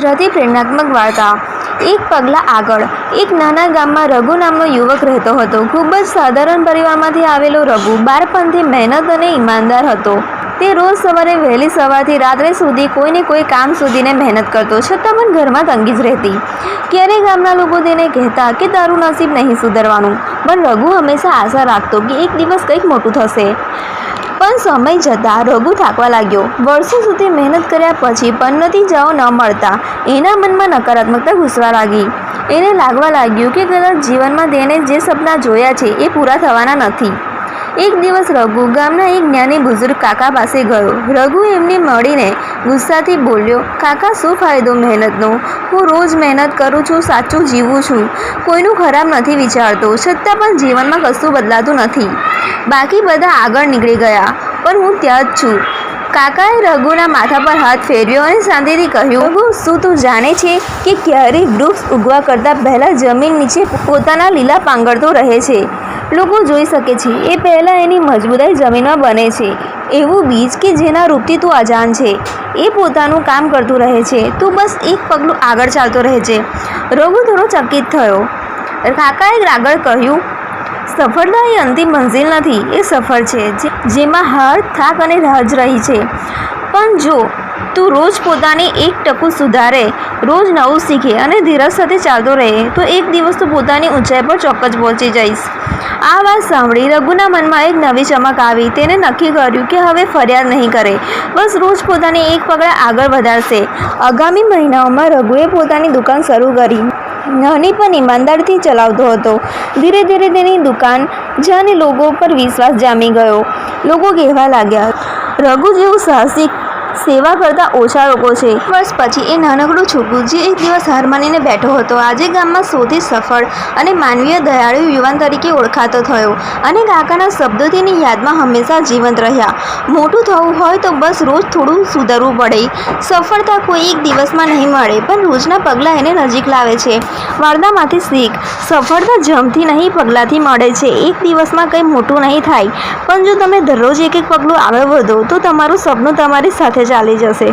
ગુજરાતી પ્રેરણાત્મક વાર્તા. એક પગલાં આગળ, એક નાના ગામમાં રઘુ નામનો યુવક રહેતો હતો. ખૂબ જ સાધારણ પરિવારમાંથી આવેલો રઘુ બાળપણથી મહેનત અને ઈમાનદાર હતો. તે રોજ સવારે વહેલી સવારથી રાત્રે સુધી કોઈને કોઈ કામ સુધીને મહેનત કરતો, છતાં પણ ઘરમાં તંગી જ રહેતી. ક્યારેય ગામના લોકો તેને કહેતા કે, તારું નસીબ નહીં સુધરવાનું. પણ રઘુ હંમેશા આશા રાખતો કે, એક દિવસ કંઈક મોટું થશે. પણ સમય જતાં રઘુ થાકવા લાગ્યો. વર્ષો સુધી મહેનત કર્યા પછી પન્નતી જાઓ ન મળતા. એના મનમાં નકારાત્મકતા ઘૂસવા લાગી. એને લાગવા લાગ્યું કે કદાચ જીવનમાં તેણે જે સપના જોયા છે એ પૂરા થવાના નથી. એક દિવસ રઘુ ગામના એક જ્ઞાની બુઝુર્ગ કાકા પાસે ગયો. રઘુ એમને મળીને ગુસ્સાથી બોલ્યો, કાકા, શું ફાયદો મહેનતનો? હું રોજ મહેનત કરું છું, સાચું જીવું છું. કોઈનું ખરાબ નથી વિચારતો, છતાં પણ જીવનમાં કશું બદલાતું નથી. બાકી બધા આગળ નીકળી ગયા, પણ હું ત્યાં જ છું. કાકાએ રઘુના માથા પર હાથ ફેર્યો અને શાંતિથી કહ્યું, રઘુ, શું તું જાણે છે કે ક્યારેય વૃક્ષ ઉગવા કરતાં પહેલાં જમીન નીચે પોતાના લીલા પાંગરતો રહે છે? લોકો જોઈ શકે છે. એ પહેલાં એની મજબૂતાઈ જમીનમાં બને છે. એવું બીજ કે જેના રૂપથી તું અજાણ છે. એ પોતાનું કામ કરતું રહે છે. તું બસ એક પગલું આગળ ચાલતો રહે છે. રઘુ થોડો ચકિત થયો. કાકાએ આગળ કહ્યું, સફળતા એ અંતિમ મંઝિલ નથી. એ સફર છે. જેમાં હાર, થાક અને રાજ રહી છે. પણ જો તું રોજ પોતાની એક ટકું સુધારે, રોજ નવું શીખે અને ધીરજ સાથે ચાલતો રહે, તો એક દિવસ તું પોતાની ઊંચાઈ પર ચોક્કસ પહોંચી જઈશ. આ વાત સાંભળી રઘુના મનમાં એક નવી ચમક આવી. તેને નક્કી કર્યું કે હવે ફરિયાદ નહીં કરે. બસ રોજ પોતાની એક પગલા આગળ વધારશે. આગામી મહિનાઓમાં રઘુએ પોતાની દુકાન શરૂ કરી. નાની પણ ઈમાનદારથી ચલાવતો હતો. ધીરે ધીરે તેની દુકાન જ્યાં લોકો પર વિશ્વાસ જામી ગયો. લોકો કહેવા લાગ્યા રઘુ જેવું સાહસિક સેવા કરતા ઓછા લોકો છે. વર્ષ પછી એ નાનકડું છોકરું જે એક દિવસ હાર માનીને બેઠો હતો, આજે ગામમાં સૌથી સફળ અને માનવીય દયાળુ યુવાન તરીકે ઓળખાતો થયો. અને કાકાના શબ્દો તેની યાદમાં હંમેશા જીવંત રહ્યા. મોટું થવું હોય તો બસ રોજ થોડું સુધરવું પડે. સફળતા કોઈ એક દિવસમાં નહીં મળે, પણ રોજના પગલાં એને નજીક લાવે છે. વાર્તામાંથી શીખ. સફળતા જમથી નહીં, પગલાંથી મળે છે. એક દિવસમાં કંઈ મોટું નહીં થાય. પણ જો તમે દરરોજ એક એક પગલું આગળ વધો, તો તમારું સપનું તમારી સાથે ચાલી જશે.